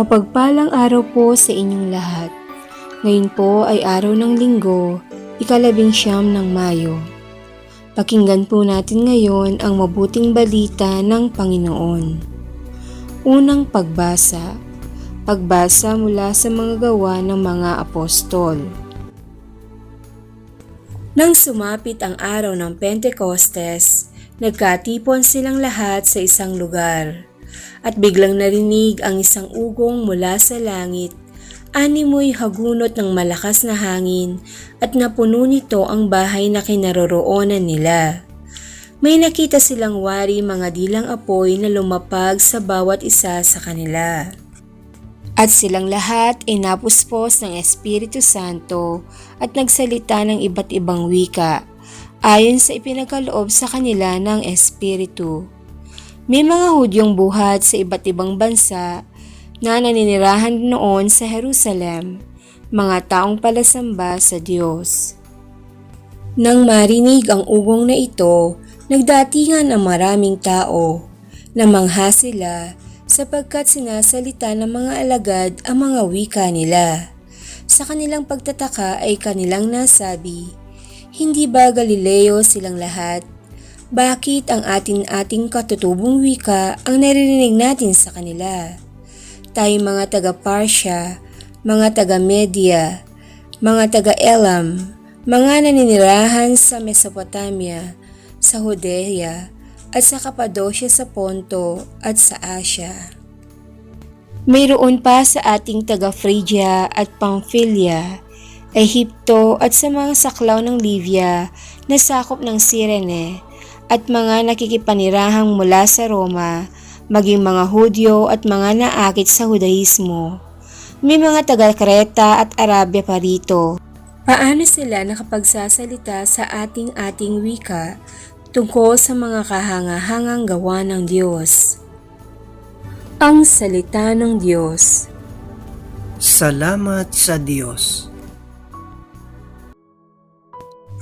Mapagpalang araw po sa inyong lahat. Ngayon po ay araw ng linggo, ikalabing siyam ng Mayo. Pakinggan po natin ngayon ang mabuting balita ng Panginoon. Unang pagbasa. Pagbasa mula sa mga gawa ng mga apostol. Nang sumapit ang araw ng Pentecostes, nagkatipon silang lahat sa isang lugar. At biglang narinig ang isang ugong mula sa langit. Animoy hagunot ng malakas na hangin at napuno nito ang bahay na kinaroroonan nila. May nakita silang wari mga dilang apoy na lumapag sa bawat isa sa kanila. At silang lahat ay napuspos ng Espiritu Santo at nagsalita ng iba't ibang wika ayon sa ipinagkaloob sa kanila ng Espiritu. May mga Hudyong buhat sa iba't ibang bansa na naninirahan noon sa Jerusalem, mga taong palasamba sa Diyos. Nang marinig ang ugong na ito, nagdatingan ang maraming tao. Namangha sila sapagkat sinasalita ng mga alagad ang mga wika nila. Sa kanilang pagtataka ay kanilang nasabi, Hindi ba Galileo silang lahat? Bakit ang atin-ating katutubong wika ang naririnig natin sa kanila? Tayo mga taga-Parsya, mga taga-Media, mga taga-Elam, mga naninirahan sa Mesopotamia, sa Judea, at sa Kapadosya sa Ponto at sa Asya. Mayroon pa sa ating taga-Phrygia at Pamphylia, Ehipto at sa mga saklaw ng Livia na sakop ng Cyrene at mga nakikipanirahang mula sa Roma, maging mga Hudyo at mga naakit sa Hudaismo. May mga taga-Kreta at Arabia pa rito. Paano sila nakapagsasalita sa ating-ating wika tungkol sa mga kahangahangang gawa ng Diyos. Ang Salita ng Diyos Salamat sa Diyos.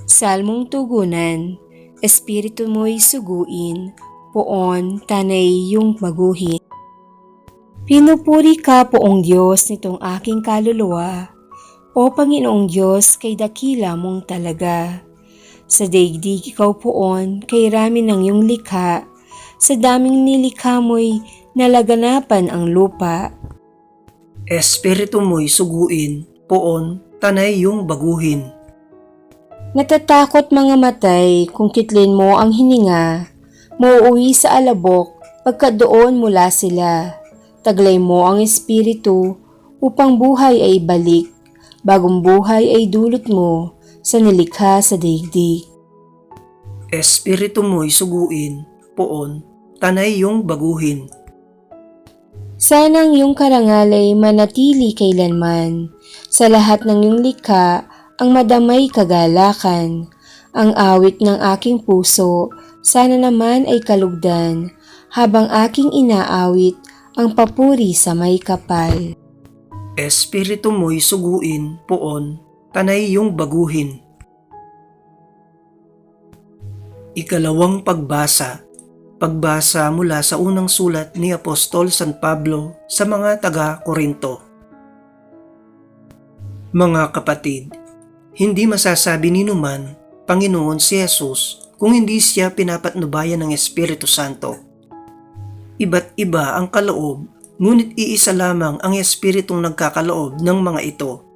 Salmong Tugunan Espiritu mo'y suguin, poon tanay yung baguhin. Pinupuri ka poong Diyos nitong aking kaluluwa, o Panginoong Diyos kay dakila mong talaga. Sa daigdig ikaw poon, kay rami ng iyong likha, sa daming nilikha mo'y nalaganapan ang lupa. Espiritu mo'y suguin, poon, tanay yung baguhin. Natatakot mga matay kung kitlin mo ang hininga, mauuwi sa alabok pagka doon mula sila. Taglay mo ang espiritu upang buhay ay balik, bagong buhay ay dulot mo sa nilikha sa daigdig. Espiritu mo'y suguin, poon, tanay yung baguhin. Sanang iyong karangal ay manatili kailanman. Sa lahat ng iyong likha, ang madamay kagalakan. Ang awit ng aking puso, sana naman ay kalugdan, habang aking inaawit ang papuri sa may kapal. Espiritu mo'y suguin, poon, tanay yung baguhin. Ikalawang pagbasa Pagbasa mula sa unang sulat ni Apostol San Pablo sa mga taga-Korinto. Mga kapatid, hindi masasabi ni numan, Panginoon si Jesus, kung hindi siya pinapatnubayan ng Espiritu Santo. Iba't iba ang kaloob, ngunit iisa lamang ang Espiritong nagkakaloob ng mga ito.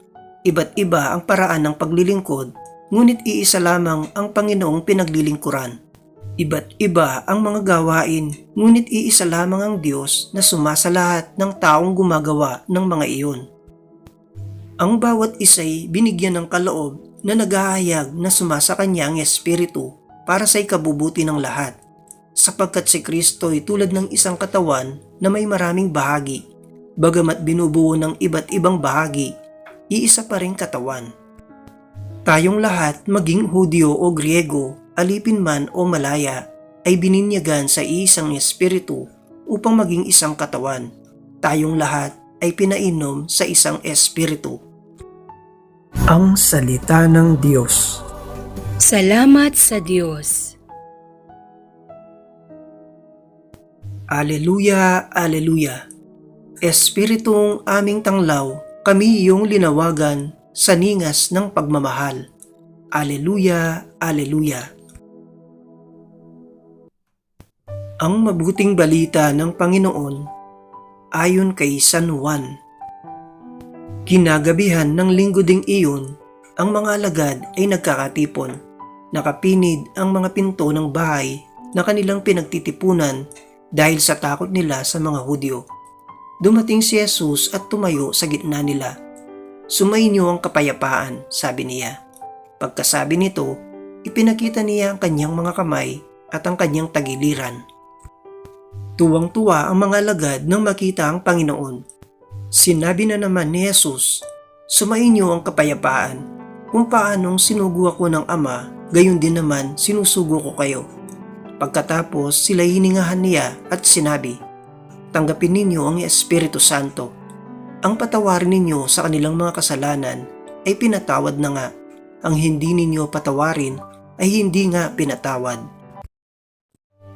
Iba't iba ang paraan ng paglilingkod, ngunit iisa lamang ang Panginoong pinaglilingkuran. Iba't iba ang mga gawain, ngunit iisa lamang ang Diyos na sumasalahat ng taong gumagawa ng mga iyon. Ang bawat isa'y binigyan ng kaloob na naghahayag na sumasa kanya ang Espiritu para sa ikabubuti ng lahat, sapagkat si Kristo ay tulad ng isang katawan na may maraming bahagi, bagamat binubuo ng iba't ibang bahagi, iisa pa rin katawan. Tayong lahat, maging Hudyo o Griego, alipin man o malaya, ay bininyagan sa isang Espiritu upang maging isang katawan. Tayong lahat ay pinainom sa isang Espiritu. Ang Salita ng Diyos Salamat sa Diyos. Aleluya, Aleluya. Espiritong aming tanglaw, kami iyong linawagan sa ningas ng pagmamahal. Aleluya, Aleluya. Ang mabuting balita ng Panginoon ayon kay San Juan. Kinagabihan ng linggo ding iyon, ang mga alagad ay nagkakatipon. Nakapinid ang mga pinto ng bahay na kanilang pinagtitipunan dahil sa takot nila sa mga Hudyo. Dumating si Jesus at tumayo sa gitna nila. Sumainyo ang kapayapaan, sabi niya. Pagkasabi nito, ipinakita niya ang kanyang mga kamay at ang kanyang tagiliran. Tuwang-tuwa ang mga alagad nang makita ang Panginoon. Sinabi na naman ni Jesus, Sumainyo ang kapayapaan. Kung paanong sinugo ako ng Ama, gayon din naman sinusugo ko kayo. Pagkatapos sila hiningahan niya at sinabi, Tanggapin ninyo ang Espiritu Santo. Ang patawarin ninyo sa kanilang mga kasalanan ay pinatawad na nga. Ang hindi ninyo patawarin ay hindi nga pinatawad.